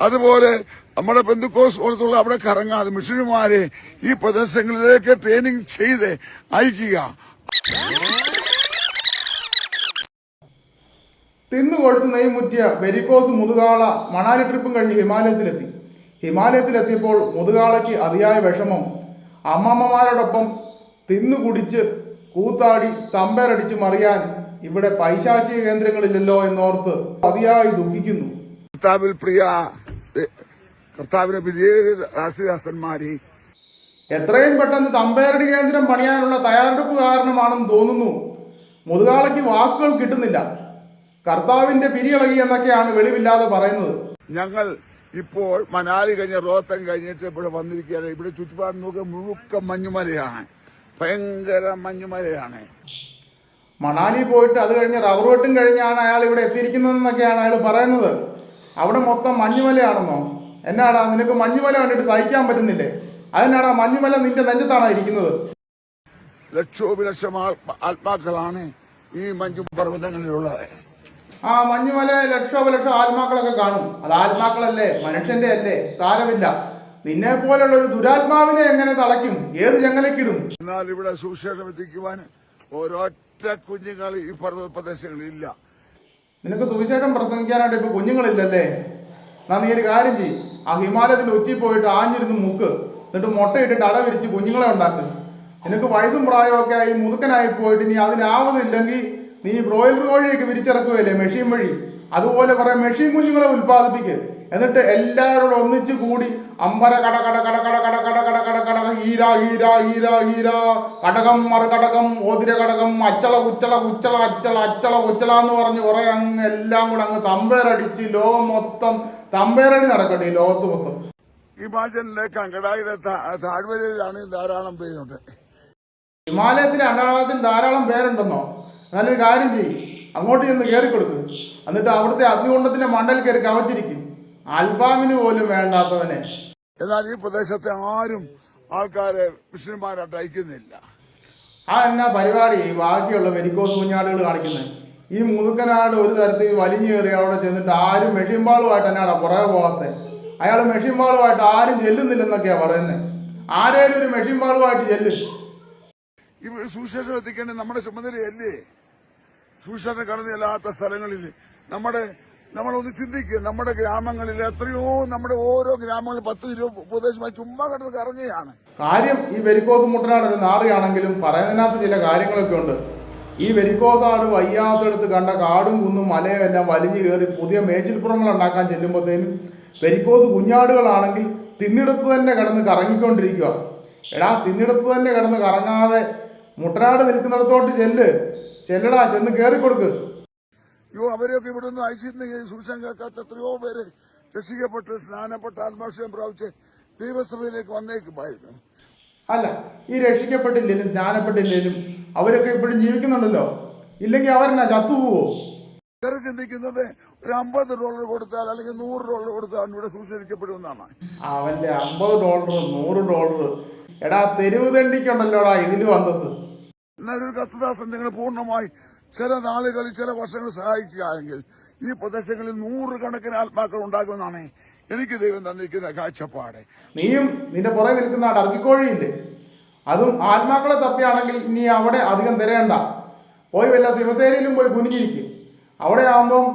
അതുപോലെ നമ്മുടെ ബന്ധുക്കോസ് പോലത്തുള്ള അവിടെ കറങ്ങാതെ മിഷനുമാരെ ഈ പ്രദേശങ്ങളിലേക്ക് ട്രെയിനിങ് ചെയ്ത് അയക്കുക. തിന്നുകൊടുത്ത് നെയ്മുറ്റിയ വെരിക്കോസ് മുതുകാള മണാലി ട്രിപ്പും കഴിഞ്ഞ് ഹിമാലയത്തിലെത്തി. ഹിമാലയത്തിലെത്തിയപ്പോൾ മുതുകാളയ്ക്ക് അതിയായ വിഷമം. അമ്മമ്മമാരോടൊപ്പം തിന്നു കുടിച്ച് കൂത്താടി തമ്പേരടിച്ച് മറിയാൻ ഇവിടെ പൈശാചിക കേന്ദ്രങ്ങളില്ലല്ലോ എന്നോർത്ത് അതിയായി ദുഃഖിക്കുന്നു. പ്രിയ കർത്താവിനെ വിജയ ദാസിദാസന്മാരെ. എത്രയും പെട്ടെന്ന് തമ്പേരടി കേന്ദ്രം പണിയാനുള്ള തയ്യാറെടുപ്പ് കാരണമാണെന്ന് തോന്നുന്നു. മുതുകാളയ്ക്ക് വാക്കുകൾ കിട്ടുന്നില്ല. കർത്താവിന്റെ പിരിയിളകി എന്നൊക്കെയാണ് വെളിവില്ലാതെ പറയുന്നത്. ഞങ്ങൾ ഇപ്പോൾ മനാലി കഴിഞ്ഞ റോത്തൻ കഴിഞ്ഞിട്ട് ഇവിടെ വന്നിരിക്കുകയാണ്. ഇവിടെ ചുറ്റുപാട് നോക്കുക മുഴുക്ക മഞ്ഞുമലയാണ്. ഭയങ്കര മഞ്ഞുമലയാണ്. മണാലി പോയിട്ട് അത് കഴിഞ്ഞ് റബ്ബർ വെട്ടും കഴിഞ്ഞാണ് അയാൾ ഇവിടെ എത്തിയിരിക്കുന്നതെന്നൊക്കെയാണ് അയാൾ പറയുന്നത്. അവിടെ മൊത്തം മഞ്ഞുമലയാണെന്നോ? എന്നാടാ നിനക്ക് മഞ്ഞുമല കണ്ടിട്ട് സഹിക്കാൻ പറ്റുന്നില്ലേ? അതിനാടാ മഞ്ഞുമല നിന്റെ നെഞ്ചത്താണോ ഇരിക്കുന്നത്? ലക്ഷോപലക്ഷം ആത്മ- ആത്മാക്കളാണ് ഈ മഞ്ഞു പർവതങ്ങളിലുള്ളത് ആ മഞ്ഞുമല ലക്ഷോപലക്ഷം ആത്മാക്കളൊക്കെ കാണും. അത് ആത്മാക്കളല്ലേ? മനുഷ്യന്റെ അല്ലേ? സാരമില്ല. നിന്നെ പോലുള്ള ഒരു ദുരാത്മാവിനെ എങ്ങനെ തളയ്ക്കും? ഏത് ചങ്ങലക്കിടും എന്നാൽ ഇവിടെ സുശേഷം എത്തിക്കുവാൻ ഒരൊറ്റ കുഞ്ഞുങ്ങൾ ഈ പർവത പ്രദേശങ്ങളിൽ ഇല്ല നിനക്ക് സുവിശേഷം പ്രസംഗിക്കാനായിട്ട് ഇപ്പൊ കുഞ്ഞുങ്ങളില്ലല്ലേ? എന്നാ നീ ഒരു കാര്യം ചെയ്യും. ആ ഹിമാലയത്തിന്റെ ഉച്ചി പോയിട്ട് ആഞ്ഞിരുന്ന് മുക്ക്. എന്നിട്ട് മുട്ടയിട്ടിട്ട് അട വിരിച്ച് കുഞ്ഞുങ്ങളെ ഉണ്ടാക്ക്. നിനക്ക് വയസ്സും പ്രായമൊക്കെ ആയി മുതുക്കനായി പോയിട്ട് നീ അതിനാവുന്നില്ലെങ്കിൽ നീ ബ്രോയിലർ കോഴിയൊക്കെ വിരിച്ചിറക്കുകയല്ലേ മെഷീൻ വഴി? അതുപോലെ കുറെ മെഷീൻ കുഞ്ഞുങ്ങളെ ഉൽപ്പാദിപ്പിക്ക്. എന്നിട്ട് എല്ലാവരോടും ഒന്നിച്ചു കൂടി അമ്പര കട കട കട കട കട കട കട കട കട ഹീര ഹീര ഹീര ഹീര കടകം മറുകടകം ഓതിര കടകം അച്ചള ഉച്ചള ഉച്ചള അച്ചള അച്ചള ഉച്ചള എന്ന് പറഞ്ഞ് കുറെ അങ്ങ് എല്ലാം കൂടെ അങ്ങ് തമ്പേരടിച്ച് ലോകം മൊത്തം തമ്പേരടി നടക്കട്ടെ ഈ ലോകത്ത് മൊത്തം ഈ താ- താഴ്വരയിലാണ് ധാരാളം പേരുണ്ട് ഹിമാലയത്തിലെ അണ്ടാളത്തിൽ ധാരാളം പേരുണ്ടെന്നോ നല്ലൊരു കാര്യം ചെയ്യും അങ്ങോട്ട് ചെന്ന് കയറിക്കൊടുക്കും കൊടുക്ക് എന്നിട്ട് അവിടുത്തെ അഗ്നികുണ്ടത്തിന്റെ മണ്ടൽ കയറി കവച്ചിരിക്കും അൽഫാമിന് പോലും വേണ്ടാത്തവനെ. എന്നാൽ ഈ പ്രദേശത്തെ ആരും ആൾക്കാരെ മുസ്ലിംമാരായിട്ട് അയക്കുന്നില്ല ആ എന്നാ പരിപാടി? ബാക്കിയുള്ള വെരിക്കോസ് കുഞ്ഞാടുകൾ കാണിക്കുന്നത് ഈ മുതുക്കനാട് ഒരു തരത്തിൽ വലിഞ്ഞു കയറി അവിടെ ചെന്നിട്ട് ആരും മെഷീൻപാളുമായിട്ട് എന്നാടാ പുറകെ പോകാത്തത് അയാൾ മെഷീൻപാളുമായിട്ട് ആരും ചെല്ലുന്നില്ലെന്നൊക്കെയാ പറയുന്നത് ആരേലും ഒരു മെഷീൻപാളുമായിട്ട് ചെല്ലു. ഈ സുവിശേഷം എത്തിക്കേണ്ടത് നമ്മുടെ ചുമതലയല്ലേ? സുവിശേഷം കടന്നു ചെല്ലാത്ത സ്ഥലങ്ങളിൽ നമ്മുടെ നമ്മളൊന്ന് ചിന്തിക്കുക നമ്മുടെ ഗ്രാമങ്ങളിൽ എത്രയോ നമ്മുടെ ഓരോ ഗ്രാമങ്ങളിൽ പത്ത് ഇരുപത് പ്രദേശമായി ചുമ്മാ കിടന്ന് കറങ്ങുകയാണ്. കാര്യം ഈ വെരിക്കോസ് മുട്ടനാട് ഒരു നാറിയാണെങ്കിലും പറയുന്നതിനകത്ത് ചില കാര്യങ്ങളൊക്കെ ഉണ്ട്. ഈ വെരിക്കോസ് ആട് വയ്യാത്തടുത്ത് കണ്ട കാടും കുന്നും മലയും എല്ലാം വലിഞ്ഞു കയറി പുതിയ മേച്ചിൽപ്പുറങ്ങൾ ഉണ്ടാക്കാൻ ചെല്ലുമ്പോഴത്തേനും വെരിക്കോസ് കുഞ്ഞാടുകളാണെങ്കിൽ തിന്നിടത്ത് തന്നെ കിടന്ന് കറങ്ങിക്കൊണ്ടിരിക്കുക. എടാ തിന്നിടത്ത് തന്നെ കിടന്ന് കറങ്ങാതെ മുട്ടനാട് നിൽക്കുന്നിടത്തോട്ട് ചെല്ല്. ചെല്ലടാ ചെന്ന് കയറിക്കൊടുക്ക് അയ്യോ അവരെയൊക്കെ ഇവിടെ നിന്ന് അയച്ചിരുന്ന സുവിശേഷം കേൾക്കാത്ത എത്രയോ പേര് രക്ഷിക്കപ്പെട്ട് സ്നാനപ്പെട്ട് ആത്മാശയം പ്രാപിച്ച് ദൈവസഭയിലേക്ക് വന്നേക്കുമായിരുന്നു അല്ല ഈ രക്ഷിക്കപ്പെട്ടില്ലേലും സ്നാനപ്പെട്ടില്ലേലും അവരൊക്കെ ഇപ്പോഴും ജീവിക്കുന്നുണ്ടല്ലോ. ഇല്ലെങ്കിൽ അവരെന്നാ ചത്തുപോവോ? ഇവരെ ചിന്തിക്കുന്നത് ഒരു അമ്പത് ഡോളർ കൊടുത്താൽ അല്ലെങ്കിൽ നൂറ് ഡോളർ കൊടുത്താൽ ഇവിടെ സൂക്ഷിക്കപ്പെടുമെന്നാണ് അവന്റെ അമ്പത് ഡോളർ നൂറ് ഡോളർ. എടാ തെരുവ് തണ്ടിക്കുണ്ടല്ലോടാ ഇതിലും അന്തസ് എന്നാലൊരു ഒരു കത്തദാസൻ നിങ്ങൾ പൂർണമായി ചില നാളുകളിൽ ചില വർഷങ്ങൾ സഹായിക്കുകയാണെങ്കിൽ ഈ പ്രദേശങ്ങളിൽ നൂറുകണക്കിന് ആത്മാക്കൾ ഉണ്ടാകുമെന്നാണ് എനിക്ക് ദൈവം തന്നിരിക്കുന്ന കാഴ്ചപ്പാട്. നീയും നിന്റെ പുറകെ നിൽക്കുന്ന ടർക്കിക്കോഴിയില്ലേ അതും ആത്മാക്കളെ തപ്പിയാണെങ്കിൽ നീ അവിടെ അധികം തിരയണ്ട. പോയി വല്ല സിമത്തേരിയിലും പോയി കുനിഞ്ഞിരിക്കും. അവിടെ ആകുമ്പം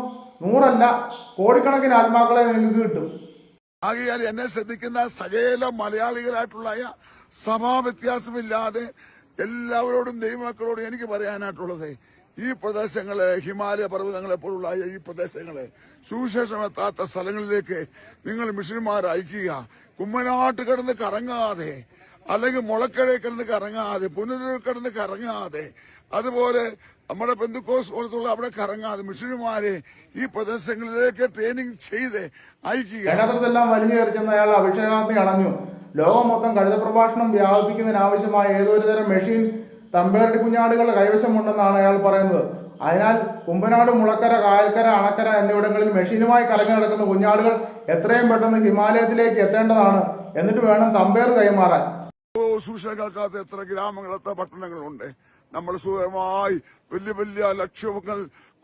നൂറല്ല കോടിക്കണക്കിന് ആത്മാക്കളെ നിങ്ങൾക്ക് കിട്ടും. ആകയാൽ എന്നെ ശ്രദ്ധിക്കുന്ന സകല മലയാളികളായിട്ടുള്ള സഭാവ്യത്യാസമില്ലാതെ എല്ലാവരോടും ദൈവമക്കളോടും എനിക്ക് പറയാനായിട്ടുള്ളത് ഈ പ്രദേശങ്ങളെ ഹിമാലയ പർവതങ്ങളെ പോലുള്ള ഈ പ്രദേശങ്ങളെ സുവിശേഷം എത്താത്ത സ്ഥലങ്ങളിലേക്ക് നിങ്ങൾ മിഷന്മാർ അയക്കുക. കുമ്മനാട്ട് കിടന്ന് കറങ്ങാതെ അല്ലെങ്കിൽ മുളക്കരയിൽ കിടന്ന് കറങ്ങാതെ പുനരൂർ കിടന്ന് കറങ്ങാതെ അതുപോലെ നമ്മുടെ ബന്ധുക്കോസ് പോലത്തുള്ള അവിടെ കറങ്ങാതെ മിഷനുമാരെ ഈ പ്രദേശങ്ങളിലേക്ക് ട്രെയിനിങ് ചെയ്ത് അയക്കുക. കേരളത്തിലെല്ലാം വലിഞ്ഞു കയറി ചെന്ന അയാൾ അഭിഷേകാഗ്നി അണഞ്ഞു ലോകം മൊത്തം കഴുത പ്രഭാഷണം വ്യാപിപ്പിക്കുന്നതിനാവശ്യമായ ഏതൊരു തരം മെഷീൻ തമ്പേരട്ടി കുഞ്ഞാടുകളുടെ കൈവശമുണ്ടെന്നാണ് അയാൾ പറയുന്നത്. അതിനാൽ കുമ്പനാട് മുളക്കര കായൽക്കര അണക്കര എന്നിവിടങ്ങളിൽ മെഷീനുമായി കലങ്ങി നടക്കുന്ന കുഞ്ഞാടുകൾ എത്രയും പെട്ടെന്ന് ഹിമാലയത്തിലേക്ക് എത്തേണ്ടതാണ്. എന്നിട്ട് വേണം തമ്പേർ കൈമാറാൻ. ഓ കേൾക്കാത്ത എത്ര ഗ്രാമങ്ങൾ എത്ര പട്ടണങ്ങളുണ്ട്. നമ്മൾ സുഖമായി വലിയ വലിയ ലക്ഷ്യങ്ങൾ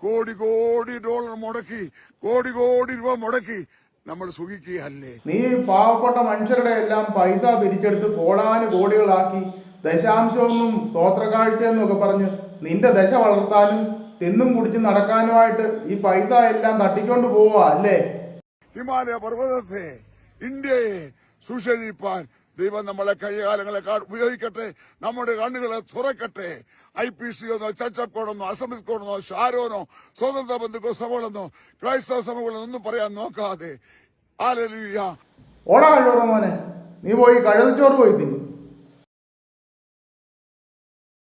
കോടി കോടി ഡോളർ മുടക്കി കോടി കോടി രൂപ മുടക്കി നമ്മൾ സുഖിക്കുകയല്ലേ? നീ പാവപ്പെട്ട മനുഷ്യരുടെ എല്ലാം പൈസ പിരിച്ചെടുത്ത് കോടാനു കോടികളാക്കി ദശാംശമൊന്നും സ്വോത്രകാഴ്ച എന്നൊക്കെ പറഞ്ഞ് നിന്റെ ദശ വളർത്താനും തിന്നും കുടിച്ച് നടക്കാനുമായിട്ട് ഈ പൈസ എല്ലാം തട്ടിക്കൊണ്ട് പോവുക അല്ലേ? ഹിമാലയ പർവതത്തെ ഇന്ത്യയെ സുഷരിപ്പാൻ ദൈവം നമ്മളെ കഴിഞ്ഞ കാലങ്ങളെ ഉപയോഗിക്കട്ടെ നമ്മുടെ കണ്ണുകളെ തുറക്കട്ടെ. ഐ പി സി ഒന്നോ ചച്ചപ്പ് കോഡെന്നോ അസംബ്ലി കോഡെന്നോ ഷാരോനോ സ്വതന്ത്ര ബന്ധുക്കോ സഭകളെന്നോ ക്രൈസ്തവ സഭകളെന്നോ ഒന്നും പറയാൻ നോക്കാതെ. ആലലുയ്യ ഓടാ കഴിവറ മോനെ. നീ പോയി കഴുതച്ചോറ് പോയി തിന്നു.